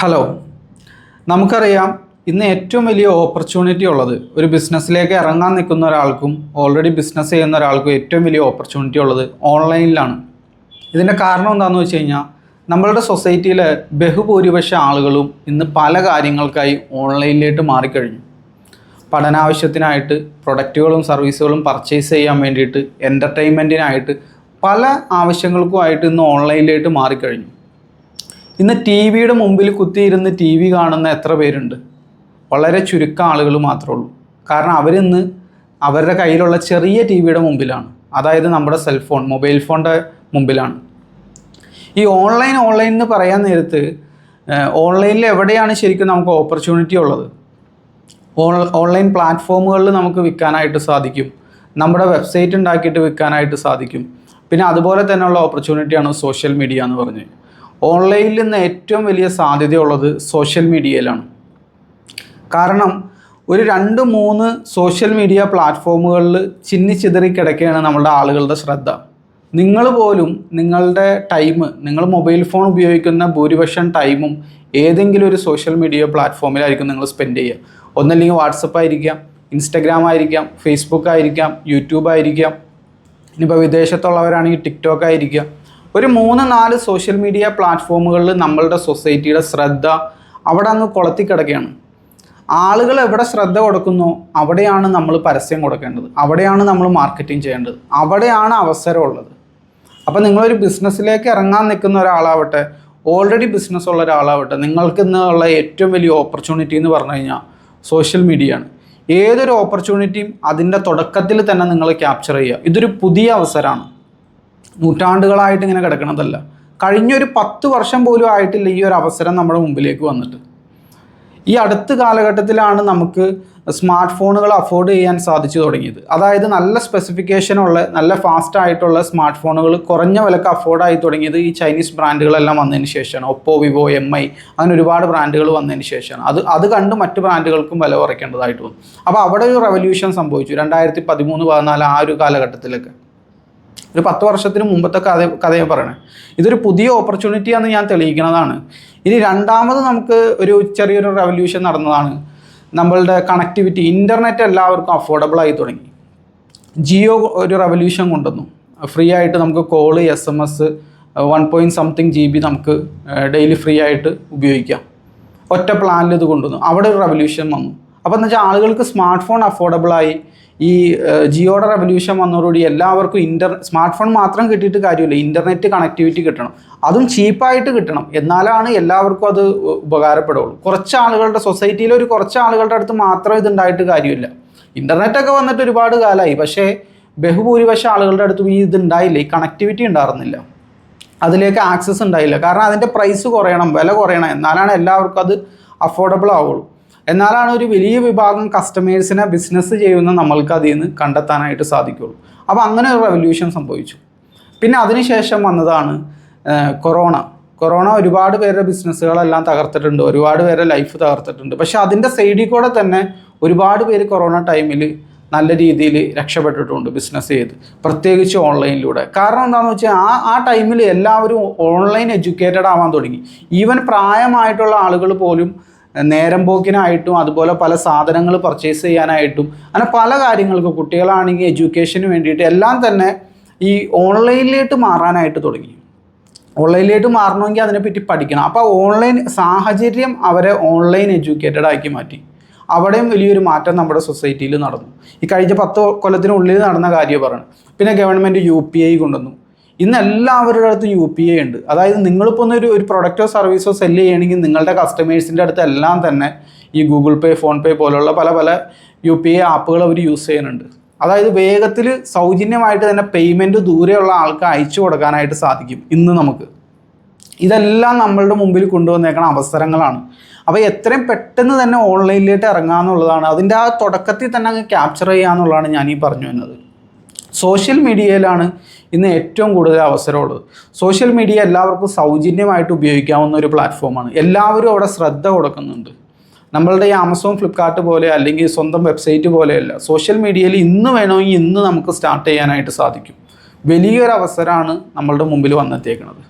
Hello നമുക്കറിയാം ഇന്ന് ഏറ്റവും വലിയ ഓപ്പർച്യൂണിറ്റി ഉള്ളത് ഒരു ബിസിനസ്സിലേക്ക് ഇറങ്ങാൻ നിൽക്കുന്ന ഒരാൾക്കും ഓൾറെഡി ബിസിനസ് ചെയ്യുന്ന ഒരാൾക്കും ഏറ്റവും വലിയ ഓപ്പർച്യൂണിറ്റി ഉള്ളത് ഓൺലൈനിലാണ് ഇതിന്റെ കാരണം എന്താണെന്ന് വെച്ച് കഴിഞ്ഞാൽ നമ്മളുടെ സൊസൈറ്റിയിലെ ബഹുഭൂരിപക്ഷ ആളുകളും ഇന്ന് പല കാര്യങ്ങൾക്കായി ഓൺലൈനിലേക്ക് മാറിക്കഴിഞ്ഞു. പഠനാവശ്യത്തിനായിട്ട് പ്രൊഡക്റ്റുകളും സർവീസുകളും പർച്ചേസ് ചെയ്യാൻ വേണ്ടിയിട്ട് എന്റർടൈൻമെന്റിനായിട്ട് പല ആവശ്യങ്ങൾക്കുമായിട്ട് ഇന്ന് ഓൺലൈനിലേക്ക് മാറിക്കഴിഞ്ഞു. ഇന്ന് ടി വിയുടെ മുമ്പിൽ കുത്തിയിരുന്ന് ടി വി കാണുന്ന എത്ര പേരുണ്ട്? വളരെ ചുരുക്കം ആളുകൾ മാത്രമേ ഉള്ളൂ. കാരണം അവരിന്ന് അവരുടെ കയ്യിലുള്ള ചെറിയ ടി വിയുടെ മുമ്പിലാണ്. അതായത് നമ്മുടെ സെൽഫോൺ മൊബൈൽ ഫോണിന്റെ മുമ്പിലാണ്. ഈ ഓൺലൈൻ ഓൺലൈൻ എന്ന് പറയാൻ നേരത്ത് ഓൺലൈനിൽ എവിടെയാണ് ശരിക്കും നമുക്ക് ഓപ്പർച്യൂണിറ്റി ഉള്ളത്? ഓൺ- ഓൺലൈൻ പ്ലാറ്റ്ഫോമുകളിൽ നമുക്ക് വിൽക്കാനായിട്ട് സാധിക്കും. നമ്മുടെ വെബ്സൈറ്റ് ഉണ്ടാക്കിയിട്ട് വിൽക്കാനായിട്ട് സാധിക്കും. പിന്നെ അതുപോലെ തന്നെയുള്ള ഓപ്പർച്യൂണിറ്റിയാണ് സോഷ്യൽ മീഡിയ എന്ന് പറഞ്ഞ്. ഓൺലൈനിൽ നിന്ന് ഏറ്റവും വലിയ സാധ്യതയുള്ളത് സോഷ്യൽ മീഡിയയിലാണ്. കാരണം ഒരു രണ്ട് മൂന്ന് സോഷ്യൽ മീഡിയ പ്ലാറ്റ്ഫോമുകളിൽ ചിന്നിച്ചിതറി കിടക്കുകയാണ് നമ്മുടെ ആളുകളുടെ ശ്രദ്ധ. നിങ്ങൾ പോലും നിങ്ങളുടെ ടൈം നിങ്ങൾ മൊബൈൽ ഫോൺ ഉപയോഗിക്കുന്ന ഭൂരിപക്ഷം ടൈമും ഏതെങ്കിലും ഒരു സോഷ്യൽ മീഡിയ പ്ലാറ്റ്ഫോമിലായിരിക്കും നിങ്ങൾ സ്പെൻഡ് ചെയ്യുക. ഒന്നല്ലെങ്കിൽ വാട്സപ്പ് ആയിരിക്കാം ഇൻസ്റ്റഗ്രാം ആയിരിക്കാം ഫേസ്ബുക്ക് ആയിരിക്കാം യൂട്യൂബ് ആയിരിക്കാം. ഇനിയിപ്പോൾ വിദേശത്തുള്ളവരാണെങ്കിൽ ടിക്ടോക്ക് ആയിരിക്കാം. ഒരു മൂന്ന് നാല് സോഷ്യൽ മീഡിയ പ്ലാറ്റ്ഫോമുകളിൽ നമ്മളുടെ സൊസൈറ്റിയുടെ ശ്രദ്ധ അവിടെ അങ്ങ് കൊളത്തി കിടക്കുകയാണ്. ആളുകൾ എവിടെ ശ്രദ്ധ കൊടുക്കുന്നു? അവിടെയാണ് നമ്മൾ പരസ്യം കൊടുക്കേണ്ടത്. അവിടെയാണ് നമ്മൾ മാർക്കറ്റിംഗ് ചെയ്യേണ്ടത്. അവിടെയാണ് അവസരമുള്ളത് അപ്പോൾ നിങ്ങളൊരു ബിസിനസ്സിലേക്ക് ഇറങ്ങാൻ നിൽക്കുന്ന ഒരാളാവട്ടെ ഓൾറെഡി ബിസിനസ് ഉള്ള ഒരാളാവട്ടെ നിങ്ങൾക്ക് ഇന്നുള്ള ഏറ്റവും വലിയ ഓപ്പർച്യൂണിറ്റി എന്ന് പറഞ്ഞു കഴിഞ്ഞാൽ സോഷ്യൽ മീഡിയയാണ് ഏതൊരു ഓപ്പർച്യൂണിറ്റിയും അതിന്റെ തുടക്കത്തിൽ തന്നെ നിങ്ങൾ ക്യാപ്ചർ ചെയ്യുക. ഇതൊരു പുതിയ അവസരമാണ്. നൂറ്റാണ്ടുകളായിട്ട് ഇങ്ങനെ കിടക്കണതല്ല. കഴിഞ്ഞൊരു പത്ത് വർഷം പോലും ആയിട്ടില്ല ഈ ഒരു അവസരം നമ്മുടെ മുമ്പിലേക്ക് വന്നിട്ട്. ഈ അടുത്ത കാലഘട്ടത്തിലാണ് നമുക്ക് സ്മാർട്ട് ഫോണുകൾ അഫോർഡ് ചെയ്യാൻ സാധിച്ചു തുടങ്ങിയത്. അതായത് നല്ല സ്പെസിഫിക്കേഷനുള്ള നല്ല ഫാസ്റ്റ് ആയിട്ടുള്ള സ്മാർട്ട് ഫോണുകൾ കുറഞ്ഞ വിലക്ക് അഫോർഡായി തുടങ്ങിയത് ഈ ചൈനീസ് ബ്രാൻഡുകളെല്ലാം വന്നതിന് ശേഷമാണ്. ഒപ്പോ വിവോ എം ഐ അങ്ങനെ ഒരുപാട് ബ്രാൻഡുകൾ വന്നതിന് ശേഷമാണ്. അത് അത് കണ്ട് മറ്റ് ബ്രാൻഡുകൾക്കും വില കുറയ്ക്കേണ്ടതായിട്ട് വന്നു. അപ്പോൾ അവിടെ ഒരു റെവല്യൂഷൻ സംഭവിച്ചു. രണ്ടായിരത്തി പതിമൂന്ന് പതിനാല് ആ ഒരു കാലഘട്ടത്തിലൊക്കെ. ഒരു പത്ത് വർഷത്തിന് മുമ്പത്തെ കഥ കഥയെ പറയണേ. ഇതൊരു പുതിയ ഓപ്പർച്യൂണിറ്റിയാണെന്ന് ഞാൻ തെളിയിക്കുന്നതാണ് ഇനി രണ്ടാമത് നമുക്ക് ഒരു ചെറിയൊരു റെവല്യൂഷൻ നടന്നതാണ്. നമ്മളുടെ കണക്ടിവിറ്റി ഇന്റർനെറ്റ് എല്ലാവർക്കും അഫോർഡബിൾ ആയി തുടങ്ങി. ജിയോ ഒരു റെവല്യൂഷൻ കൊണ്ടുവന്നു. ഫ്രീ ആയിട്ട് നമുക്ക് call S M S one point something G B നമുക്ക് ഡെയിലി ഫ്രീ ആയിട്ട് ഉപയോഗിക്കാം. ഒറ്റ പ്ലാനിൽ ഇത് കൊണ്ടുവന്നു. അവിടെ ഒരു റെവല്യൂഷൻ വന്നു. അപ്പോൾ എന്ന് വെച്ചാൽ ആളുകൾക്ക് സ്മാർട്ട് ഫോൺ അഫോർഡബിളായി ഈ ജിയോയുടെ റെവല്യൂഷൻ വന്നതോടുകൂടി എല്ലാവർക്കും ഇന്റർ സ്മാർട്ട് ഫോൺ മാത്രം കിട്ടിയിട്ട് കാര്യമില്ല. ഇന്റർനെറ്റ് കണക്ടിവിറ്റി കിട്ടണം. അതും ചീപ്പായിട്ട് കിട്ടണം. എന്നാലാണ് എല്ലാവർക്കും അത് ഉപകാരപ്പെടുള്ളൂ. കുറച്ച് ആളുകളുടെ സൊസൈറ്റിയിൽ ഒരു കുറച്ച് ആളുകളുടെ അടുത്ത് മാത്രം ഇതുണ്ടായിട്ട് കാര്യമില്ല. ഇന്റർനെറ്റൊക്കെ വന്നിട്ട് ഒരുപാട് കാലമായി പക്ഷേ ബഹുഭൂരിപക്ഷം ആളുകളുടെ അടുത്തും ഈ ഇതുണ്ടായില്ല. ഈ കണക്ടിവിറ്റി ഉണ്ടായിരുന്നില്ല. അതിലേക്ക് ആക്സസ് ഉണ്ടായില്ല. കാരണം അതിന്റെ പ്രൈസ് കുറയണം വില കുറയണം. എന്നാലാണ് എല്ലാവർക്കും അത് അഫോർഡബിൾ ആവുള്ളൂ. എന്നാലാണ് ഒരു വലിയ വിഭാഗം കസ്റ്റമേഴ്സിനെ ബിസിനസ് ചെയ്യുന്ന നമ്മൾക്ക് അതിൽ നിന്ന് കണ്ടെത്താനായിട്ട് സാധിക്കുള്ളൂ അപ്പോൾ അങ്ങനെ ഒരു റെവല്യൂഷൻ സംഭവിച്ചു. പിന്നെ അതിനുശേഷം വന്നതാണ് കൊറോണ കൊറോണ ഒരുപാട് പേരുടെ ബിസിനസ്സുകളെല്ലാം തകർത്തിട്ടുണ്ട് ഒരുപാട് പേരുടെ ലൈഫ് തകർത്തിട്ടുണ്ട്. പക്ഷേ അതിന്റെ സൈഡിൽ കൂടെ തന്നെ ഒരുപാട് പേര് കൊറോണ ടൈമിൽ നല്ല രീതിയിൽ രക്ഷപ്പെട്ടിട്ടുണ്ട് ബിസിനസ് ചെയ്ത് പ്രത്യേകിച്ച് ഓൺലൈനിലൂടെ കാരണം എന്താണെന്ന് വെച്ചാൽ ആ ആ ടൈമിൽ എല്ലാവരും ഓൺലൈൻ എഡ്യൂക്കേറ്റഡ് ആവാൻ തുടങ്ങി. ഈവൻ പ്രായമായിട്ടുള്ള ആളുകൾ പോലും നേരം പോക്കിനായിട്ടും അതുപോലെ പല സാധനങ്ങൾ പർച്ചേസ് ചെയ്യാനായിട്ടും അങ്ങനെ പല കാര്യങ്ങൾക്കും കുട്ടികളാണെങ്കിൽ എഡ്യൂക്കേഷന് വേണ്ടിയിട്ട് എല്ലാം തന്നെ ഈ ഓൺലൈനിലേക്ക് മാറാനായിട്ട് തുടങ്ങി. ഓൺലൈനിലേക്ക് മാറണമെങ്കിൽ അതിനെപ്പറ്റി പഠിക്കണം. അപ്പോൾ ഓൺലൈൻ സാഹചര്യം അവരെ ഓൺലൈൻ എഡ്യൂക്കേറ്റഡ് ആക്കി മാറ്റി. അവിടെയും വലിയൊരു മാറ്റം നമ്മുടെ സൊസൈറ്റിയിൽ നടന്നു. ഈ കഴിഞ്ഞ പത്ത് കൊല്ലത്തിനുള്ളിൽ നടന്ന കാര്യം പറയണം. പിന്നെ ഗവൺമെന്റ് യു പി ഐ കൊണ്ടുവന്നു. ഇന്ന് എല്ലാവരുടെ അടുത്തും യു പി ഐ ഉണ്ട്. അതായത് നിങ്ങളിപ്പോൾ ഒന്ന് ഒരു പ്രൊഡക്റ്റോ സർവീസോ സെൽ ചെയ്യണമെങ്കിൽ നിങ്ങളുടെ കസ്റ്റമേഴ്സിന്റെ അടുത്ത് എല്ലാം തന്നെ ഈ ഗൂഗിൾ പേ ഫോൺ പേ പോലുള്ള പല പല യു പി ഐ ആപ്പുകൾ അവർ യൂസ് ചെയ്യുന്നുണ്ട്. അതായത് വേഗത്തിൽ സൗജന്യമായിട്ട് തന്നെ പേയ്മെന്റ് ദൂരെയുള്ള ആൾക്ക് അയച്ചു കൊടുക്കാനായിട്ട് സാധിക്കും ഇന്ന് നമുക്ക്. ഇതെല്ലാം നമ്മളുടെ മുമ്പിൽ കൊണ്ടുവന്നേക്കണ അവസരങ്ങളാണ്. അപ്പോൾ എത്രയും പെട്ടെന്ന് തന്നെ ഓൺലൈനിലേക്ക് ഇറങ്ങുക എന്നുള്ളതാണ് അതിന്റെ ആ തുടക്കത്തിൽ തന്നെ അങ്ങ് ക്യാപ്ചർ ചെയ്യുക എന്നുള്ളതാണ് ഞാൻ ഈ പറഞ്ഞു വന്നത് സോഷ്യൽ മീഡിയയിലാണ് ഇന്ന് ഏറ്റവും കൂടുതൽ അവസരമുള്ളത്. സോഷ്യൽ മീഡിയ എല്ലാവർക്കും സൗജന്യമായിട്ട് ഉപയോഗിക്കാവുന്ന ഒരു പ്ലാറ്റ്ഫോമാണ്. എല്ലാവരും അവിടെ ശ്രദ്ധ കൊടുക്കുന്നുണ്ട്. നമ്മളുടെ ഈ ആമസോൺ ഫ്ലിപ്കാർട്ട് പോലെ അല്ലെങ്കിൽ സ്വന്തം വെബ്സൈറ്റ് പോലെയല്ല സോഷ്യൽ മീഡിയയിൽ ഇന്ന് വേണമെങ്കിൽ ഇന്ന് നമുക്ക് സ്റ്റാർട്ട് ചെയ്യാനായിട്ട് സാധിക്കും. വലിയൊരു അവസരമാണ് നമ്മളുടെ മുമ്പിൽ വന്നെത്തിയേക്കുന്നത്.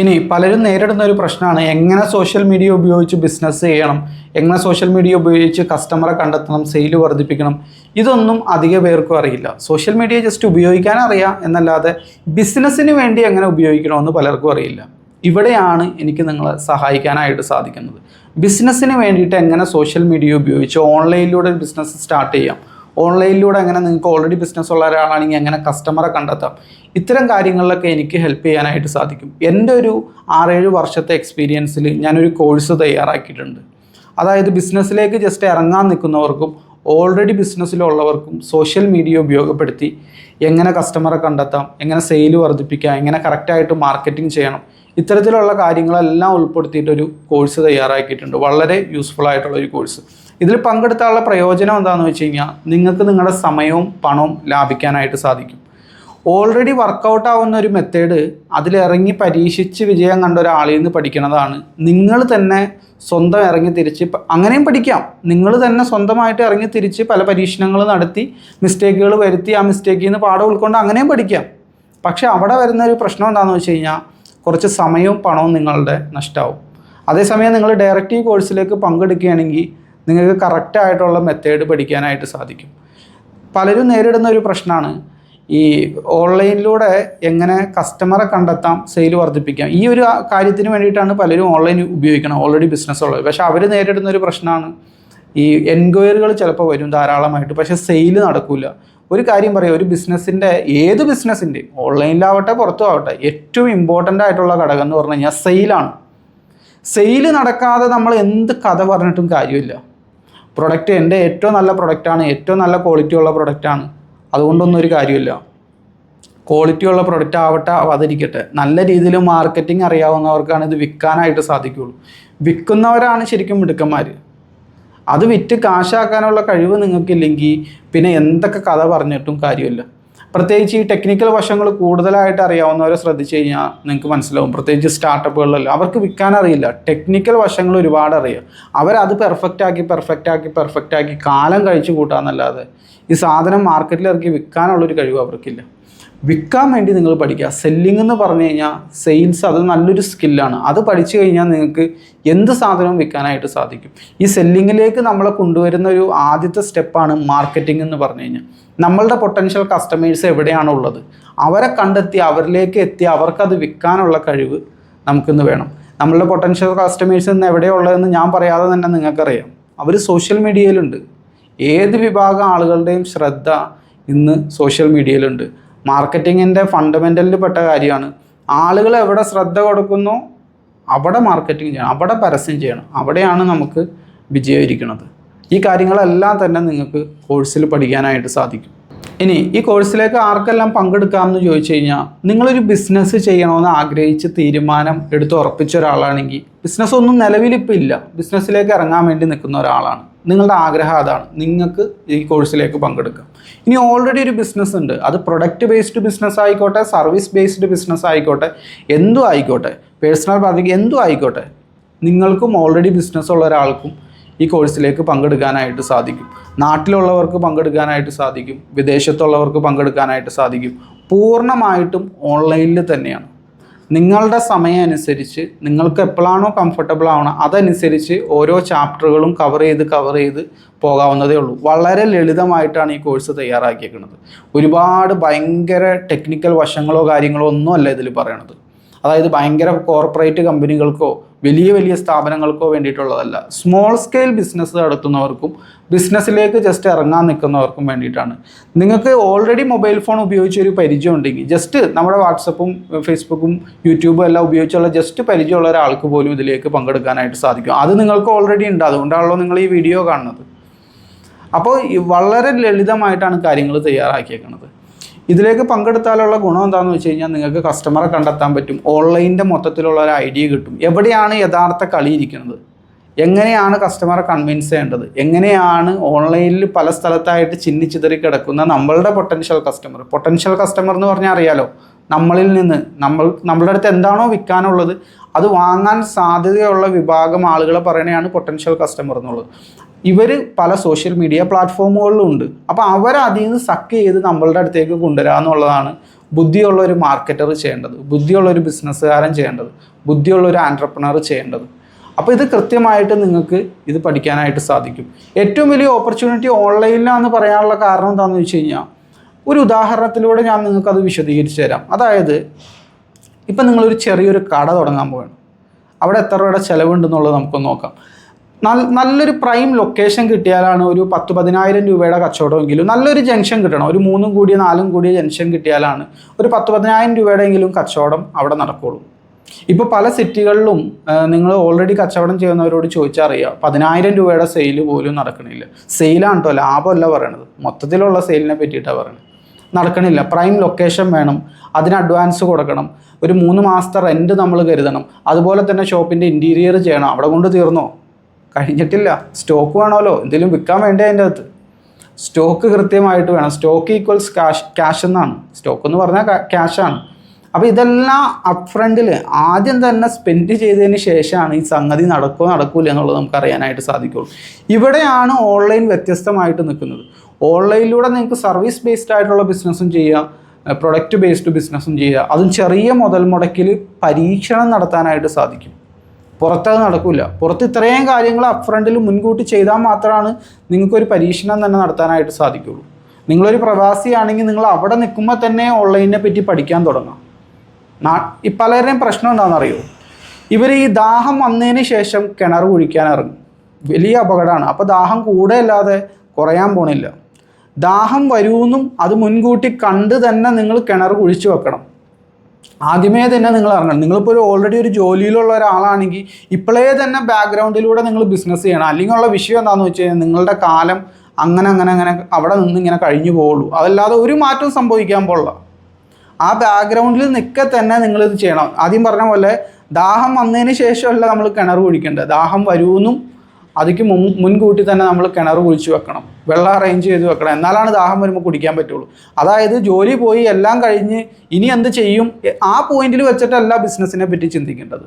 ഇനി പലരും നേരിടുന്ന ഒരു പ്രശ്നമാണ് എങ്ങനെ സോഷ്യൽ മീഡിയ ഉപയോഗിച്ച് ബിസിനസ് ചെയ്യണം എങ്ങനെ സോഷ്യൽ മീഡിയ ഉപയോഗിച്ച് കസ്റ്റമറെ കണ്ടെത്തണം സെയിൽ വർദ്ധിപ്പിക്കണം ഇതൊന്നും അധിക പേർക്കും അറിയില്ല. സോഷ്യൽ മീഡിയ ജസ്റ്റ് ഉപയോഗിക്കാൻ അറിയാം എന്നല്ലാതെ ബിസിനസ്സിന് വേണ്ടി എങ്ങനെ ഉപയോഗിക്കണമെന്ന് പലർക്കും അറിയില്ല. ഇവിടെയാണ് എനിക്ക് നിങ്ങളെ സഹായിക്കാനായിട്ട് സാധിക്കുന്നത്. ബിസിനസ്സിന് വേണ്ടിയിട്ട് എങ്ങനെ സോഷ്യൽ മീഡിയ ഉപയോഗിച്ച് ഓൺലൈനിലൂടെ ബിസിനസ് സ്റ്റാർട്ട് ചെയ്യാം? ഓൺലൈനിലൂടെ എങ്ങനെ നിങ്ങൾക്ക് ഓൾറെഡി ബിസിനസ് ഉള്ള ഒരാളാണെങ്കിൽ എങ്ങനെ കസ്റ്റമറെ കണ്ടെത്താം? ഇത്തരം കാര്യങ്ങളിലൊക്കെ എനിക്ക് ഹെൽപ്പ് ചെയ്യാനായിട്ട് സാധിക്കും. എന്റെ ഒരു ആറേഴ് വർഷത്തെ എക്സ്പീരിയൻസിൽ ഞാനൊരു കോഴ്സ് തയ്യാറാക്കിയിട്ടുണ്ട്. അതായത് ബിസിനസ്സിലേക്ക് ജസ്റ്റ് ഇറങ്ങാൻ നിൽക്കുന്നവർക്കും ഓൾറെഡി ബിസിനസ്സിലുള്ളവർക്കും സോഷ്യൽ മീഡിയ ഉപയോഗപ്പെടുത്തി എങ്ങനെ കസ്റ്റമറെ കണ്ടെത്താം എങ്ങനെ സെയിൽ വർദ്ധിപ്പിക്കാം എങ്ങനെ കറക്റ്റായിട്ട് മാർക്കറ്റിംഗ് ചെയ്യണം ഇത്തരത്തിലുള്ള കാര്യങ്ങളെല്ലാം ഉൾപ്പെടുത്തിയിട്ടൊരു കോഴ്സ് തയ്യാറാക്കിയിട്ടുണ്ട്. വളരെ യൂസ്ഫുൾ ആയിട്ടുള്ള ഒരു കോഴ്സ് ഇതിൽ പങ്കെടുത്താനുള്ള പ്രയോജനം എന്താണെന്ന് വെച്ച് കഴിഞ്ഞാൽ നിങ്ങൾക്ക് നിങ്ങളുടെ സമയവും പണവും ലാഭിക്കാനായിട്ട് സാധിക്കും. ഓൾറെഡി വർക്കൗട്ട് ആവുന്ന ഒരു മെത്തേഡ് അതിലിറങ്ങി പരീക്ഷിച്ച് വിജയം കണ്ട ഒരാളിൽ നിന്ന് പഠിക്കുന്നതാണ്. നിങ്ങൾ തന്നെ സ്വന്തം ഇറങ്ങി തിരിച്ച് അങ്ങനെയും പഠിക്കാം. നിങ്ങൾ തന്നെ സ്വന്തമായിട്ട് ഇറങ്ങി തിരിച്ച് പല പരീക്ഷണങ്ങൾ നടത്തി മിസ്റ്റേക്കുകൾ വരുത്തി ആ മിസ്റ്റേക്കിൽ നിന്ന് പാഠം ഉൾക്കൊണ്ട് അങ്ങനെയും പഠിക്കാം. പക്ഷേ അവിടെ വരുന്ന ഒരു പ്രശ്നം എന്താണെന്ന് വെച്ച് കഴിഞ്ഞാൽ കുറച്ച് സമയവും പണവും നിങ്ങളുടെ നഷ്ടമാവും അതേസമയം നിങ്ങൾ ഡയറക്റ്റ് ഈ കോഴ്സിലേക്ക് പങ്കെടുക്കുകയാണെങ്കിൽ നിങ്ങൾക്ക് കറക്റ്റായിട്ടുള്ള മെത്തേഡ് പഠിക്കാനായിട്ട് സാധിക്കും. പലരും നേരിടുന്ന ഒരു പ്രശ്നമാണ് ഈ ഓൺലൈനിലൂടെ എങ്ങനെ കസ്റ്റമറെ കണ്ടെത്താം സെയിൽ വർദ്ധിപ്പിക്കാം. ഈ ഒരു കാര്യത്തിന് വേണ്ടിയിട്ടാണ് പലരും ഓൺലൈൻ ഉപയോഗിക്കണം ഓൾറെഡി ബിസിനസ് ഉള്ളത്. പക്ഷേ അവർ നേരിടുന്ന ഒരു പ്രശ്നമാണ് ഈ എൻക്വയറികൾ ചിലപ്പോൾ വരും ധാരാളമായിട്ട്. പക്ഷേ സെയിൽ നടക്കില്ല ഒരു കാര്യം പറയാം ഒരു ബിസിനസ്സിന്റെ ഏത് ബിസിനസ്സിന്റെയും ഓൺലൈനിലാവട്ടെ പുറത്തും ആവട്ടെ ഏറ്റവും ഇമ്പോർട്ടന്റ് ആയിട്ടുള്ള ഘടകം എന്ന് പറഞ്ഞു കഴിഞ്ഞാൽ സെയിലാണ് സെയിൽ നടക്കാതെ നമ്മൾ എന്ത് കഥ പറഞ്ഞിട്ടും കാര്യമില്ല. പ്രൊഡക്റ്റ് എന്റെ ഏറ്റവും നല്ല പ്രൊഡക്റ്റാണ് ഏറ്റവും നല്ല ക്വാളിറ്റി ഉള്ള പ്രൊഡക്റ്റാണ് അതുകൊണ്ടൊന്നും ഒരു കാര്യമില്ല. ക്വാളിറ്റി ഉള്ള പ്രൊഡക്റ്റ് ആവട്ടെ ആവാതിരിക്കട്ടെ നല്ല രീതിയിൽ മാർക്കറ്റിംഗ് അറിയാവുന്നവർക്കാണ് ഇത് വിൽക്കാനായിട്ട് സാധിക്കുകയുള്ളൂ. വിൽക്കുന്നവരാണ് ശരിക്കും മിടുക്കന്മാർ. അത് വിറ്റ് കാശാക്കാനുള്ള കഴിവ് നിങ്ങൾക്കില്ലെങ്കിൽ പിന്നെ എന്തൊക്കെ കഥ പറഞ്ഞിട്ടും കാര്യമില്ല. പ്രത്യേകിച്ച് ഈ ടെക്നിക്കൽ വശങ്ങൾ കൂടുതലായിട്ട് അറിയാവുന്നവരെ ശ്രദ്ധിച്ചു കഴിഞ്ഞാൽ നിങ്ങൾക്ക് മനസ്സിലാവും. പ്രത്യേകിച്ച് സ്റ്റാർട്ടപ്പുകളിലല്ലോ അവർക്ക് വിൽക്കാൻ അറിയില്ല. ടെക്നിക്കൽ വശങ്ങൾ ഒരുപാട് അറിയാം. അവരത് പെർഫെക്റ്റ് ആക്കി പെർഫെക്റ്റ് ആക്കി പെർഫെക്റ്റ് ആക്കി കാലം കഴിച്ചു കൂട്ടാന്നല്ലാതെ ഈ സാധനം മാർക്കറ്റിൽ ഇറക്കി വിൽക്കാനുള്ളൊരു കഴിവ് അവർക്കില്ല. വിൽക്കാൻ വേണ്ടി നിങ്ങൾ പഠിക്കുക. സെല്ലിംഗ് എന്ന് പറഞ്ഞു കഴിഞ്ഞാൽ സെയിൽസ് അത് നല്ലൊരു സ്കില്ലാണ് അത് പഠിച്ചു കഴിഞ്ഞാൽ നിങ്ങൾക്ക് എന്ത് സാധനവും വിൽക്കാനായിട്ട് സാധിക്കും. ഈ സെല്ലിങ്ങിലേക്ക് നമ്മളെ കൊണ്ടുവരുന്ന ഒരു ആദ്യത്തെ സ്റ്റെപ്പാണ് മാർക്കറ്റിംഗ് എന്ന് പറഞ്ഞു കഴിഞ്ഞാൽ. നമ്മളുടെ പൊട്ടൻഷ്യൽ കസ്റ്റമേഴ്സ് എവിടെയാണോ ഉള്ളത്? അവരെ കണ്ടെത്തി അവരിലേക്ക് എത്തി അവർക്കത് വിൽക്കാനുള്ള കഴിവ് നമുക്കിന്ന് വേണം. നമ്മളുടെ പൊട്ടൻഷ്യൽ കസ്റ്റമേഴ്സ് ഇന്ന് എവിടെയുള്ളതെന്ന് ഞാൻ പറയാതെ തന്നെ നിങ്ങൾക്കറിയാം. അവർ സോഷ്യൽ മീഡിയയിലുണ്ട് ഏത് വിഭാഗം ആളുകളുടെയും ശ്രദ്ധ ഇന്ന് സോഷ്യൽ മീഡിയയിലുണ്ട് മാർക്കറ്റിങ്ങിന്റെ ഫണ്ടമെന്റലിൽ പെട്ട കാര്യമാണ്. ആളുകൾ എവിടെ ശ്രദ്ധ കൊടുക്കുന്നു അവിടെ മാർക്കറ്റിംഗ് ചെയ്യണം അവിടെ പരസ്യം ചെയ്യണം അവിടെയാണ് നമുക്ക് വിജയം ഇരിക്കുന്നത് ഈ കാര്യങ്ങളെല്ലാം തന്നെ നിങ്ങൾക്ക് കോഴ്സിൽ പഠിക്കാനായിട്ട് സാധിക്കും. ഇനി ഈ കോഴ്സിലേക്ക് ആർക്കെല്ലാം പങ്കെടുക്കാമെന്ന് ചോദിച്ചു കഴിഞ്ഞാൽ നിങ്ങളൊരു ബിസിനസ് ചെയ്യണമെന്ന് ആഗ്രഹിച്ച് തീരുമാനം എടുത്ത് ഉറപ്പിച്ച ഒരാളാണെങ്കിൽ ബിസിനസ് ഒന്നും നിലവിലിപ്പോൾ ഇല്ല. ബിസിനസ്സിലേക്ക് ഇറങ്ങാൻ വേണ്ടി നിൽക്കുന്ന ഒരാളാണ്. നിങ്ങളുടെ ആഗ്രഹം അതാണ്. നിങ്ങൾക്ക് ഈ കോഴ്സിലേക്ക് പങ്കെടുക്കാം. ഇനി ഓൾറെഡി ഒരു ബിസിനസ് ഉണ്ട്. അത് പ്രൊഡക്റ്റ് ബേസ്ഡ് ബിസിനസ് ആയിക്കോട്ടെ സർവീസ് ബേസ്ഡ് ബിസിനസ് ആയിക്കോട്ടെ എന്തും ആയിക്കോട്ടെ പേഴ്സണൽ ബ്രാൻഡിങ് എന്തും ആയിക്കോട്ടെ നിങ്ങൾക്കും ഓൾറെഡി ബിസിനസ് ഉള്ള ഒരാൾക്കും ഈ കോഴ്സിലേക്ക് പങ്കെടുക്കാനായിട്ട് സാധിക്കും. നാട്ടിലുള്ളവർക്ക് പങ്കെടുക്കാനായിട്ട് സാധിക്കും. വിദേശത്തുള്ളവർക്ക് പങ്കെടുക്കാനായിട്ട് സാധിക്കും. പൂർണമായിട്ടും ഓൺലൈനിൽ തന്നെയാണ്. നിങ്ങളുടെ സമയം അനുസരിച്ച് നിങ്ങൾക്ക് എപ്പോഴാണോ കംഫർട്ടബിൾ ആവണം അതനുസരിച്ച് ഓരോ ചാപ്റ്ററുകളും കവർ ചെയ്ത് കവർ ചെയ്ത് പോകാവുന്നതേ ഉള്ളൂ. വളരെ ലളിതമായിട്ടാണ് ഈ കോഴ്സ് തയ്യാറാക്കിയിരിക്കുന്നത് ഒരുപാട് ഭയങ്കര ടെക്നിക്കൽ വശങ്ങളോ കാര്യങ്ങളോ ഒന്നും അല്ല ഇതിൽ പറയണത്. അതായത് ഭയങ്കര കോർപ്പറേറ്റ് കമ്പനികൾക്കോ വലിയ വലിയ സ്ഥാപനങ്ങൾക്കോ വേണ്ടിയിട്ടുള്ളതല്ല. സ്മോൾ സ്കെയിൽ ബിസിനസ് നടത്തുന്നവർക്കും ബിസിനസ്സിലേക്ക് ജസ്റ്റ് ഇറങ്ങാൻ നിൽക്കുന്നവർക്കും വേണ്ടിയിട്ടാണ്. നിങ്ങൾക്ക് ഓൾറെഡി മൊബൈൽ ഫോൺ ഉപയോഗിച്ച് ഒരു പരിചയം ഉണ്ടെങ്കിൽ ജസ്റ്റ് നമ്മുടെ വാട്സപ്പും ഫേസ്ബുക്കും യൂട്യൂബും എല്ലാം ഉപയോഗിച്ചുള്ള ജസ്റ്റ് പരിചയമുള്ള ഒരാൾക്ക് പോലും ഇതിലേക്ക് പങ്കെടുക്കാനായിട്ട് സാധിക്കും. അത് നിങ്ങൾക്ക് ഓൾറെഡി ഉണ്ട്. അതുകൊണ്ടാണല്ലോ നിങ്ങൾ ഈ വീഡിയോ കാണുന്നത്. അപ്പോൾ വളരെ ലളിതമായിട്ടാണ് കാര്യങ്ങൾ തയ്യാറാക്കിയേക്കുന്നത് ഇതിലേക്ക് പങ്കെടുത്താലുള്ള ഗുണം എന്താണെന്ന് വെച്ച് കഴിഞ്ഞാൽ നിങ്ങൾക്ക് കസ്റ്റമറെ കണ്ടെത്താൻ പറ്റും. ഓൺലൈനിന്റെ മൊത്തത്തിലുള്ള ഒരു ഐഡിയ കിട്ടും. എവിടെയാണ് യഥാർത്ഥ കളി ഇരിക്കുന്നത്? എങ്ങനെയാണ് കസ്റ്റമറെ കൺവിൻസ് ചെയ്യേണ്ടത്? എങ്ങനെയാണ് ഓൺലൈനിൽ പല സ്ഥലത്തായിട്ട് ചിന്നിച്ചിതറി കിടക്കുന്ന നമ്മളുടെ പൊട്ടൻഷ്യൽ കസ്റ്റമർ പൊട്ടൻഷ്യൽ കസ്റ്റമർ എന്ന് പറഞ്ഞാൽ അറിയാലോ? നമ്മളിൽ നിന്ന്. നമ്മൾ നമ്മളുടെ അടുത്ത് എന്താണോ വിൽക്കാനുള്ളത് അത് വാങ്ങാൻ സാധ്യതയുള്ള വിഭാഗം ആളുകളെ പറയണതാണ് പൊട്ടൻഷ്യൽ കസ്റ്റമർ എന്നുള്ളത്. ഇവർ പല സോഷ്യൽ മീഡിയ പ്ലാറ്റ്ഫോമുകളിലും ഉണ്ട്. അപ്പോൾ അവരതിൽ നിന്ന് സക്ക് ചെയ്ത് നമ്മളുടെ അടുത്തേക്ക് കൊണ്ടുവരിക എന്നുള്ളതാണ് ബുദ്ധിയുള്ള ഒരു മാർക്കറ്റർ ചെയ്യേണ്ടത്. ബുദ്ധിയുള്ള ഒരു ബിസിനസ്സുകാരൻ ചെയ്യേണ്ടത്. ബുദ്ധിയുള്ള ഒരു ആന്റർപ്രണർ ചെയ്യേണ്ടത്. അപ്പോൾ ഇത് കൃത്യമായിട്ട് നിങ്ങൾക്ക് ഇത് പഠിക്കാനായിട്ട് സാധിക്കും. ഏറ്റവും വലിയ ഓപ്പർച്യൂണിറ്റി ഓൺലൈനിലാണെന്ന് പറയാനുള്ള കാരണം എന്താണെന്ന് വെച്ച് കഴിഞ്ഞാൽ ഒരു ഉദാഹരണത്തിലൂടെ ഞാൻ നിങ്ങൾക്കത് വിശദീകരിച്ച് തരാം. അതായത് ഇപ്പം നിങ്ങളൊരു ചെറിയൊരു കട തുടങ്ങാൻ പോവാണ്. അവിടെ എത്ര രൂപയുടെ ചിലവുണ്ടെന്നുള്ളത് നമുക്കൊന്ന് നോക്കാം. നല്ലൊരു പ്രൈം ലൊക്കേഷൻ കിട്ടിയാലാണ് ഒരു പത്ത് പതിനായിരം രൂപയുടെ കച്ചവടമെങ്കിലും നല്ലൊരു ജംഗ്ഷൻ കിട്ടണം. ഒരു മൂന്നും കൂടിയ നാലും കൂടിയ ജംഗ്ഷൻ കിട്ടിയാലാണ് ഒരു പത്ത് പതിനായിരം രൂപയുടെ എങ്കിലും കച്ചവടം അവിടെ നടക്കുള്ളൂ. ഇപ്പോൾ പല സിറ്റികളിലും നിങ്ങൾ ഓൾറെഡി കച്ചവടം ചെയ്യുന്നവരോട് ചോദിച്ചറിയാം പതിനായിരം രൂപയുടെ സെയിൽ പോലും നടക്കണില്ല. സെയിലാണ് കേട്ടോ ലാഭമല്ല പറയണത്. മൊത്തത്തിലുള്ള സെയിലിനെ പറ്റിയിട്ടാണ് പറയുന്നത് നടക്കണില്ല. പ്രൈം ലൊക്കേഷൻ വേണം. അതിന് അഡ്വാൻസ് കൊടുക്കണം. ഒരു മൂന്ന് മാസത്തെ റെന്റ് നമ്മൾ കരുതണം. അതുപോലെ തന്നെ ഷോപ്പിന്റെ ഇന്റീരിയർ ചെയ്യണം. അവിടെ കൊണ്ട് തീർന്നോ? കഴിഞ്ഞിട്ടില്ല. സ്റ്റോക്ക് വേണമല്ലോ. എന്തെങ്കിലും വിൽക്കാൻ വേണ്ടേ അതിന്റെ അകത്ത്? സ്റ്റോക്ക് കൃത്യമായിട്ട് വേണം. സ്റ്റോക്ക് ഈക്വൽസ് ക്യാഷ് ക്യാഷ് എന്നാണ്. സ്റ്റോക്ക് എന്ന് പറഞ്ഞാൽ ക്യാഷാണ് അപ്പോൾ ഇതെല്ലാം അപ്ഫ്രണ്ടിൽ ആദ്യം തന്നെ സ്പെൻഡ് ചെയ്തതിന് ശേഷമാണ് ഈ സംഗതി നടക്കുമോ നടക്കില്ല എന്നുള്ളത് നമുക്ക് അറിയാനായിട്ട് സാധിക്കുള്ളൂ. ഇവിടെയാണ് ഓൺലൈൻ വ്യത്യസ്തമായിട്ട് നിൽക്കുന്നത്. ഓൺലൈനിലൂടെ നിങ്ങൾക്ക് സർവീസ് ബേസ്ഡ് ആയിട്ടുള്ള ബിസിനസ്സും ചെയ്യാം പ്രൊഡക്റ്റ് ബേസ്ഡ് ബിസിനസ്സും ചെയ്യുക അതും ചെറിയ മുതൽ മുടക്കിൽ പരീക്ഷണം നടത്താനായിട്ട് സാധിക്കും. പുറത്തത് നടക്കില്ല പുറത്ത് ഇത്രയും കാര്യങ്ങൾ അപ്ഫ്രണ്ടിൽ മുൻകൂട്ടി ചെയ്താൽ മാത്രമാണ് നിങ്ങൾക്കൊരു പരീക്ഷണം തന്നെ നടത്താനായിട്ട് സാധിക്കുള്ളൂ. നിങ്ങളൊരു പ്രവാസിയാണെങ്കിൽ നിങ്ങൾ അവിടെ നിൽക്കുമ്പോൾ തന്നെ ഓൺലൈനിനെ പറ്റി പഠിക്കാൻ തുടങ്ങാം. നാ പലരുടെയും പ്രശ്നം എന്താണെന്ന് അറിയോ ഇവർ ഈ ദാഹം വന്നതിന് ശേഷം കിണർ കുഴിക്കാൻ ഇറങ്ങും. വലിയ അപകടമാണ്. അപ്പോൾ ദാഹം കൂടെ അല്ലാതെ കുറയാൻ പോണില്ല. ദാഹം വരുമെന്നും അത് മുൻകൂട്ടി കണ്ട് തന്നെ നിങ്ങൾ കിണർ കുഴിച്ചു വെക്കണം. ആദ്യമേ തന്നെ നിങ്ങൾ ഇറങ്ങണം. നിങ്ങളിപ്പോൾ ഒരു ഓൾറെഡി ഒരു ജോലിയിലുള്ള ഒരാളാണെങ്കിൽ ഇപ്പോഴേ തന്നെ ബാക്ക്ഗ്രൗണ്ടിലൂടെ നിങ്ങൾ ബിസിനസ് ചെയ്യണം. അല്ലെങ്കിൽ ഉള്ള വിഷയം എന്താണെന്ന് വെച്ച് കഴിഞ്ഞാൽ നിങ്ങളുടെ കാലം അങ്ങനെ അങ്ങനെ അങ്ങനെ അവിടെ നിന്ന് ഇങ്ങനെ കഴിഞ്ഞു പോകുള്ളൂ അതല്ലാതെ ഒരു മാറ്റവും സംഭവിക്കാൻ പോലുള്ള ആ ബാക്ക്ഗ്രൗണ്ടിൽ നിൽക്കെ തന്നെ നിങ്ങളിത് ചെയ്യണം. ആദ്യം പറഞ്ഞ പോലെ ദാഹം വന്നതിന് ശേഷമല്ല നമ്മൾ കിണർ കുഴിക്കേണ്ടത്. ദാഹം വരുമെന്നും അതിക്ക് മുൻ മുൻകൂട്ടി തന്നെ നമ്മൾ കിണർ കുഴിച്ച് വെക്കണം. വെള്ളം അറേഞ്ച് ചെയ്ത് വെക്കണം. എന്നാലാണ് ദാഹം വരുമ്പോൾ കുടിക്കാൻ പറ്റുള്ളൂ. അതായത് ജോലി പോയി എല്ലാം കഴിഞ്ഞ് ഇനി എന്ത് ചെയ്യും? ആ പോയിന്റിൽ വെച്ചിട്ടല്ല ബിസിനസ്സിനെ പറ്റി ചിന്തിക്കേണ്ടത്.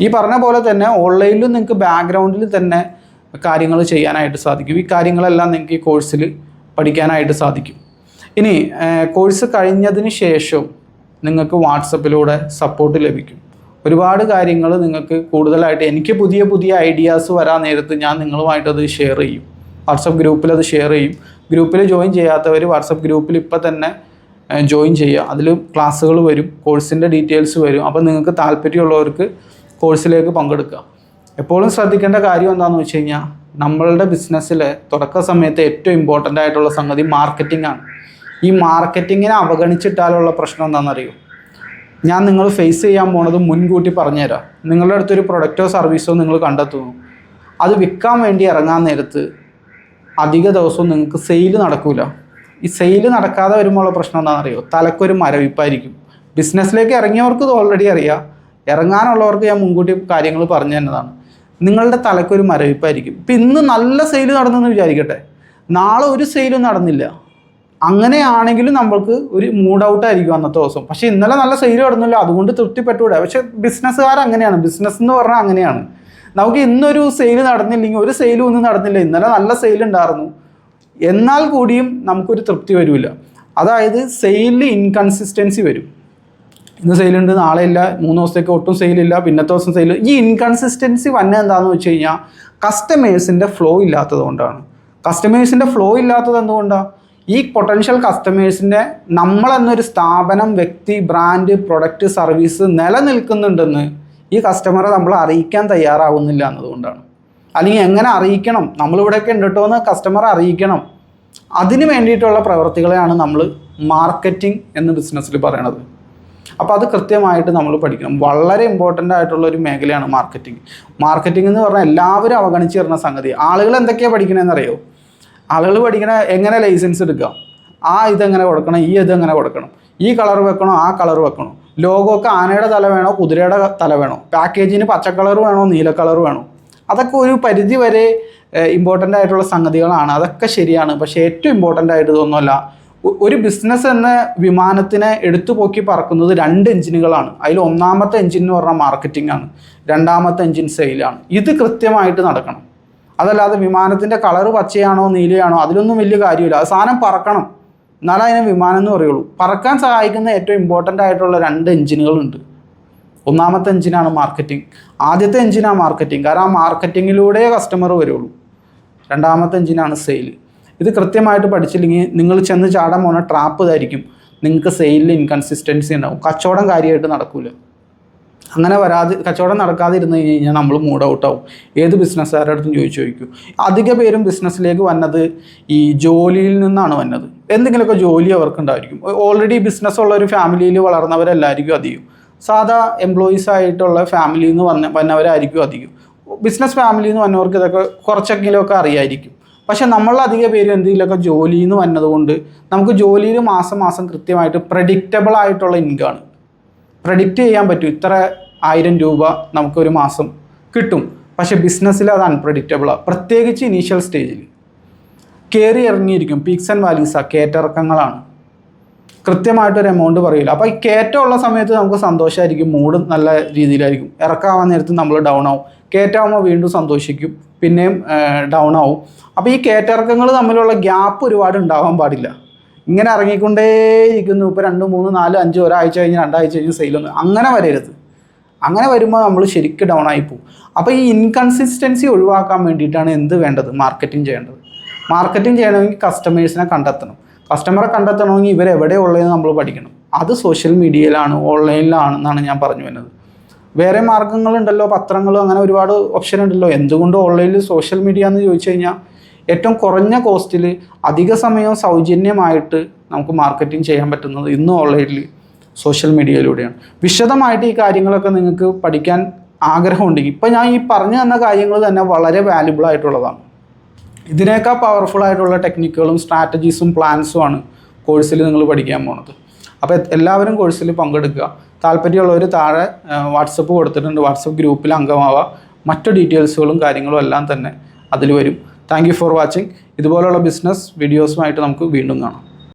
ഈ പറഞ്ഞ പോലെ തന്നെ ഓൺലൈനിലും നിങ്ങൾക്ക് ബാക്ക്ഗ്രൗണ്ടിൽ തന്നെ കാര്യങ്ങൾ ചെയ്യാനായിട്ട് സാധിക്കും. ഈ കാര്യങ്ങളെല്ലാം നിങ്ങൾക്ക് ഈ കോഴ്സിൽ പഠിക്കാനായിട്ട് സാധിക്കും. ഇനി കോഴ്സ് കഴിഞ്ഞതിന് ശേഷം നിങ്ങൾക്ക് വാട്സപ്പിലൂടെ സപ്പോർട്ട് ലഭിക്കും. ഒരുപാട് കാര്യങ്ങൾ നിങ്ങൾക്ക് കൂടുതലായിട്ട് എനിക്ക് പുതിയ പുതിയ ഐഡിയാസ് വരാൻ നേരത്ത് ഞാൻ നിങ്ങളുമായിട്ടത് ഷെയർ ചെയ്യും. വാട്സപ്പ് ഗ്രൂപ്പിൽ അത് ഷെയർ ചെയ്യും. ഗ്രൂപ്പിൽ ജോയിൻ ചെയ്യാത്തവർ വാട്സപ്പ് ഗ്രൂപ്പിൽ ഇപ്പോൾ തന്നെ ജോയിൻ ചെയ്യുക. അതിൽ ക്ലാസ്സുകൾ വരും കോഴ്സിന്റെ ഡീറ്റെയിൽസ് വരും. അപ്പോൾ നിങ്ങൾക്ക് താല്പര്യമുള്ളവർക്ക് കോഴ്സിലേക്ക് പങ്കെടുക്കുക. എപ്പോഴും ശ്രദ്ധിക്കേണ്ട കാര്യം എന്താണെന്ന് വെച്ച് കഴിഞ്ഞാൽ നമ്മളുടെ ബിസിനസ്സിലെ തുടക്ക സമയത്ത് ഏറ്റവും ഇമ്പോർട്ടന്റ് ആയിട്ടുള്ള സംഗതി മാർക്കറ്റിംഗ് ആണ്. ഈ മാർക്കറ്റിങ്ങിനെ അവഗണിച്ചിട്ടാലുള്ള പ്രശ്നം എന്താണെന്നറിയോ? ഞാൻ നിങ്ങൾ ഫേസ് ചെയ്യാൻ പോണത് മുൻകൂട്ടി പറഞ്ഞുതരാം. നിങ്ങളുടെ അടുത്തൊരു പ്രൊഡക്റ്റോ സർവീസോ നിങ്ങൾ കണ്ടെത്തുന്നു. അത് വിൽക്കാൻ വേണ്ടി ഇറങ്ങാൻ നേരത്ത് അധിക ദിവസവും നിങ്ങൾക്ക് സെയിൽ നടക്കില്ല ഈ സെയിൽ നടക്കാതെ വരുമ്പോഴുള്ള പ്രശ്നം എന്താണെന്നറിയോ? തലക്കൊരു മരവിപ്പായിരിക്കും. ബിസിനസ്സിലേക്ക് ഇറങ്ങിയവർക്ക് ഇത് ഓൾറെഡി അറിയാം. ഇറങ്ങാനുള്ളവർക്ക് ഞാൻ മുൻകൂട്ടി കാര്യങ്ങൾ പറഞ്ഞു തന്നതാണ് നിങ്ങളുടെ തലക്കൊരു മരവിപ്പായിരിക്കും. ഇപ്പം ഇന്ന് നല്ല സെയിൽ നടന്നെന്ന് വിചാരിക്കട്ടെ. നാളെ ഒരു സെയിലും നടന്നില്ല. അങ്ങനെയാണെങ്കിലും നമ്മൾക്ക് ഒരു മൂഡ് ഔട്ട് ആയിരിക്കും അന്നത്തെ ദിവസം. പക്ഷെ ഇന്നലെ നല്ല സെയിൽ നടന്നില്ല. അതുകൊണ്ട് തൃപ്തിപ്പെട്ടുകൂടെ. പക്ഷെ ബിസിനസ്സുകാർ അങ്ങനെയാണ്. ബിസിനസ് എന്ന് പറഞ്ഞാൽ അങ്ങനെയാണ്. നമുക്ക് ഇന്നൊരു സെയിൽ നടന്നില്ലെങ്കിൽ ഒരു സെയിലും ഒന്നും നടന്നില്ല. ഇന്നലെ നല്ല സെയിൽ ഉണ്ടായിരുന്നു. എന്നാൽ കൂടിയും നമുക്കൊരു തൃപ്തി വരില്ല അതായത് സെയിലിൽ ഇൻകൺസിസ്റ്റൻസി വരും. ഇന്ന് സെയിലുണ്ട് നാളെ ഇല്ല മൂന്ന് ദിവസത്തേക്ക് ഒട്ടും സെയിലില്ല പിന്നത്തെ ദിവസം സെയിൽ ഈ ഇൻകൺസിസ്റ്റൻസി വന്നെ എന്താണെന്ന് വെച്ച് കഴിഞ്ഞാൽ കസ്റ്റമേഴ്സിന്റെ ഫ്ലോ ഇല്ലാത്തത് കൊണ്ടാണ്. കസ്റ്റമേഴ്സിന്റെ ഫ്ലോ ഇല്ലാത്തത് എന്തുകൊണ്ടാണ് ഈ പൊട്ടൻഷ്യൽ കസ്റ്റമേഴ്സിന്റെ നമ്മളെന്നൊരു സ്ഥാപനം വ്യക്തി ബ്രാൻഡ് പ്രൊഡക്റ്റ് സർവീസ് നിലനിൽക്കുന്നുണ്ടെന്ന് ഈ കസ്റ്റമറെ നമ്മൾ അറിയിക്കാൻ തയ്യാറാവുന്നില്ല എന്നതുകൊണ്ടാണ്. അല്ലെങ്കിൽ എങ്ങനെ അറിയിക്കണം? നമ്മളിവിടെയൊക്കെ ഉണ്ട് കേട്ടോ എന്ന് കസ്റ്റമറെ അറിയിക്കണം. അതിന് വേണ്ടിയിട്ടുള്ള പ്രവർത്തികളെയാണ് നമ്മൾ മാർക്കറ്റിംഗ് എന്ന് ബിസിനസ്സിൽ പറയണത്. അപ്പോൾ അത് കൃത്യമായിട്ട് നമ്മൾ പഠിക്കണം. വളരെ ഇമ്പോർട്ടന്റ് ആയിട്ടുള്ള ഒരു മേഖലയാണ് മാർക്കറ്റിംഗ് മാർക്കറ്റിംഗ് എന്ന് പറഞ്ഞാൽ എല്ലാവരും അവഗണിച്ച് തരുന്ന സംഗതി. ആളുകൾ എന്തൊക്കെയാണ് പഠിക്കണമെന്ന് അറിയോ ആളുകൾ പഠിക്കണ എങ്ങനെ ലൈസൻസ് എടുക്കാം? ആ ഇതെങ്ങനെ കൊടുക്കണം? ഈ ഇതെങ്ങനെ കൊടുക്കണം? ഈ കളർ വെക്കണോ? ആ കളർ വെക്കണോ? ലോഗോക്ക് ആനയുടെ തല വേണോ? കുതിരയുടെ തല വേണോ? പാക്കേജിന് പച്ച കളർ വേണോ? നീല കളർ വേണോ? അതൊക്കെ ഒരു പരിധി വരെ ഇമ്പോർട്ടന്റ് ആയിട്ടുള്ള സംഗതികളാണ്. അതൊക്കെ ശരിയാണ്. പക്ഷേ ഏറ്റവും ഇമ്പോർട്ടന്റ് ആയിട്ട് ഇതൊന്നുമല്ല. ഒരു ബിസിനസ് എന്ന വിമാനത്തിനെ എടുത്തു പോക്കി പറക്കുന്നത് രണ്ട് എഞ്ചിനുകളാണ് അതിൽ ഒന്നാമത്തെ എഞ്ചിൻ എന്ന് പറഞ്ഞാൽ മാർക്കറ്റിംഗ് ആണ്. രണ്ടാമത്തെ എഞ്ചിൻ സെയിലാണ് ഇത് കൃത്യമായിട്ട് നടക്കണം. അതല്ലാതെ വിമാനത്തിന്റെ കളറ് പച്ചയാണോ നീലയാണോ അതിലൊന്നും വലിയ കാര്യമില്ല. അത് സാധനം പറക്കണം. എന്നാലും അതിനെ വിമാനം എന്ന് പറയുള്ളൂ. പറക്കാൻ സഹായിക്കുന്ന ഏറ്റവും ഇമ്പോർട്ടന്റ് ആയിട്ടുള്ള രണ്ട് എഞ്ചിനുകളുണ്ട്. ഒന്നാമത്തെ എഞ്ചിനാണ് മാർക്കറ്റിംഗ് ആദ്യത്തെ എഞ്ചിനാണ് മാർക്കറ്റിംഗ് കാരണം ആ മാർക്കറ്റിങ്ങിലൂടെ കസ്റ്റമർ വരുള്ളൂ. രണ്ടാമത്തെ എഞ്ചിനാണ് സെയിൽ ഇത് കൃത്യമായിട്ട് പഠിച്ചില്ലെങ്കിൽ നിങ്ങൾ ചെന്ന് ചാടാൻ പോകുന്ന ട്രാപ്പ് ഇതായിരിക്കും. നിങ്ങൾക്ക് സെയിലിൽ ഇൻകൺസിസ്റ്റൻസി ഉണ്ടാവും. കച്ചവടം കാര്യമായിട്ട് നടക്കില്ല അങ്ങനെ വരാതെ കച്ചവടം നടക്കാതിരുന്ന് കഴിഞ്ഞ് കഴിഞ്ഞാൽ നമ്മൾ മൂഡ് ഔട്ടാവും ഏത് ബിസിനസ്സുകാരുടെ അടുത്തും ചോദിച്ചു ചോദിക്കും. അധിക പേരും ബിസിനസ്സിലേക്ക് വന്നത് ഈ ജോലിയിൽ നിന്നാണ് വന്നത്. എന്തെങ്കിലുമൊക്കെ ജോലി അവർക്കുണ്ടായിരിക്കും. ഓൾറെഡി ബിസിനസ് ഉള്ള ഒരു ഫാമിലിയിൽ വളർന്നവരല്ലായിരിക്കും അധികം. സാധാ എംപ്ലോയീസ് ആയിട്ടുള്ള ഫാമിലിയിൽ നിന്ന് വന്ന വന്നവരായിരിക്കും അധികം. ബിസിനസ് ഫാമിലിയിൽ നിന്ന് വന്നവർക്ക് ഇതൊക്കെ കുറച്ചെങ്കിലുമൊക്കെ അറിയായിരിക്കും. പക്ഷെ അധിക പേര് എന്തെങ്കിലുമൊക്കെ ജോലിയിൽ നിന്ന് വന്നതുകൊണ്ട് നമുക്ക് ജോലിയിൽ മാസം മാസം കൃത്യമായിട്ട് പ്രഡിക്റ്റബിൾ ആയിട്ടുള്ള ഇൻകമാണ് പ്രഡിക്റ്റ് ചെയ്യാൻ പറ്റും. ഇത്ര ആയിരം രൂപ നമുക്കൊരു മാസം കിട്ടും. പക്ഷെ ബിസിനസ്സിൽ അത് അൺപ്രഡിക്റ്റബിളാണ് പ്രത്യേകിച്ച് ഇനീഷ്യൽ സ്റ്റേജിൽ കയറി ഇറങ്ങിയിരിക്കും. Peaks and വാലീസാണ് കയറ്റിറക്കങ്ങളാണ്. കൃത്യമായിട്ടൊരു എമൗണ്ട് പറയില്ല അപ്പോൾ ഈ കയറ്റമുള്ള സമയത്ത് നമുക്ക് സന്തോഷമായിരിക്കും മൂഡ് നല്ല രീതിയിലായിരിക്കും. ഇറക്കാവാൻ നേരത്ത് നമ്മൾ ഡൗൺ ആവും. കയറ്റാവുമ്പോൾ വീണ്ടും സന്തോഷിക്കും. പിന്നെയും ഡൗൺ ആവും. അപ്പോൾ ഈ കയറ്റിറക്കങ്ങൾ തമ്മിലുള്ള ഗ്യാപ്പ് ഒരുപാട് ഉണ്ടാവാൻ പാടില്ല. ഇങ്ങനെ ഇറങ്ങിക്കൊണ്ടേയിരിക്കുന്നു. ഇപ്പോൾ രണ്ട് മൂന്ന് നാല് അഞ്ച് ഒരാഴ്ച കഴിഞ്ഞ് രണ്ടാഴ്ച കഴിഞ്ഞ് സെയിലൊന്നും അങ്ങനെ വരരുത്. അങ്ങനെ വരുമ്പോൾ നമ്മൾ ശരിക്കും ഡൗൺ ആയി പോകും. അപ്പോൾ ഈ ഇൻകൺസിസ്റ്റൻസി ഒഴിവാക്കാൻ വേണ്ടിയിട്ടാണ് എന്ത് വേണ്ടത്? മാർക്കറ്റിംഗ് ചെയ്യേണ്ടത്. മാർക്കറ്റിംഗ് ചെയ്യണമെങ്കിൽ കസ്റ്റമേഴ്സിനെ കണ്ടെത്തണം. കസ്റ്റമറെ കണ്ടെത്തണമെങ്കിൽ ഇവരെവിടെ ഉള്ളതെന്ന് നമ്മൾ പഠിക്കണം. അത് സോഷ്യൽ മീഡിയയിലാണ് ഓൺലൈനിലാണെന്നാണ് ഞാൻ പറഞ്ഞു വരുന്നത്. വേറെ മാർഗങ്ങളുണ്ടല്ലോ? പത്രങ്ങളും അങ്ങനെ ഒരുപാട് ഓപ്ഷൻ ഉണ്ടല്ലോ. എന്തുകൊണ്ട് ഓൺലൈനിൽ സോഷ്യൽ മീഡിയ എന്ന് ചോദിച്ചു കഴിഞ്ഞാൽ ഏറ്റവും കുറഞ്ഞ കോസ്റ്റിൽ അധിക സമയവും സൗജന്യമായിട്ട് നമുക്ക് മാർക്കറ്റിംഗ് ചെയ്യാൻ പറ്റുന്നത് ഇന്ന് ഓൺലൈനിൽ സോഷ്യൽ മീഡിയയിലൂടെയാണ് വിശദമായിട്ട് ഈ കാര്യങ്ങളൊക്കെ നിങ്ങൾക്ക് പഠിക്കാൻ ആഗ്രഹമുണ്ടെങ്കിൽ ഇപ്പം ഞാൻ ഈ പറഞ്ഞു തന്ന കാര്യങ്ങൾ തന്നെ വളരെ വാല്യുബിൾ ആയിട്ടുള്ളതാണ്. ഇതിനേക്കാൾ പവർഫുൾ ആയിട്ടുള്ള ടെക്നിക്കുകളും സ്ട്രാറ്റജീസും പ്ലാൻസും ആണ് കോഴ്സിൽ നിങ്ങൾ പഠിക്കാൻ പോണത്. അപ്പോൾ എല്ലാവരും കോഴ്സിൽ പങ്കെടുക്കുക. താല്പര്യമുള്ളവർ താഴെ വാട്സപ്പ് കൊടുത്തിട്ടുണ്ട്. വാട്സപ്പ് ഗ്രൂപ്പിൽ അംഗമാവുക. മറ്റു ഡീറ്റെയിൽസുകളും കാര്യങ്ങളും എല്ലാം തന്നെ അതിൽ വരും. Thank for watching. ഇതുപോലുള്ള ബിസിനസ് വീഡിയോസുമായിട്ട് നമുക്ക് വീണ്ടും കാണാം.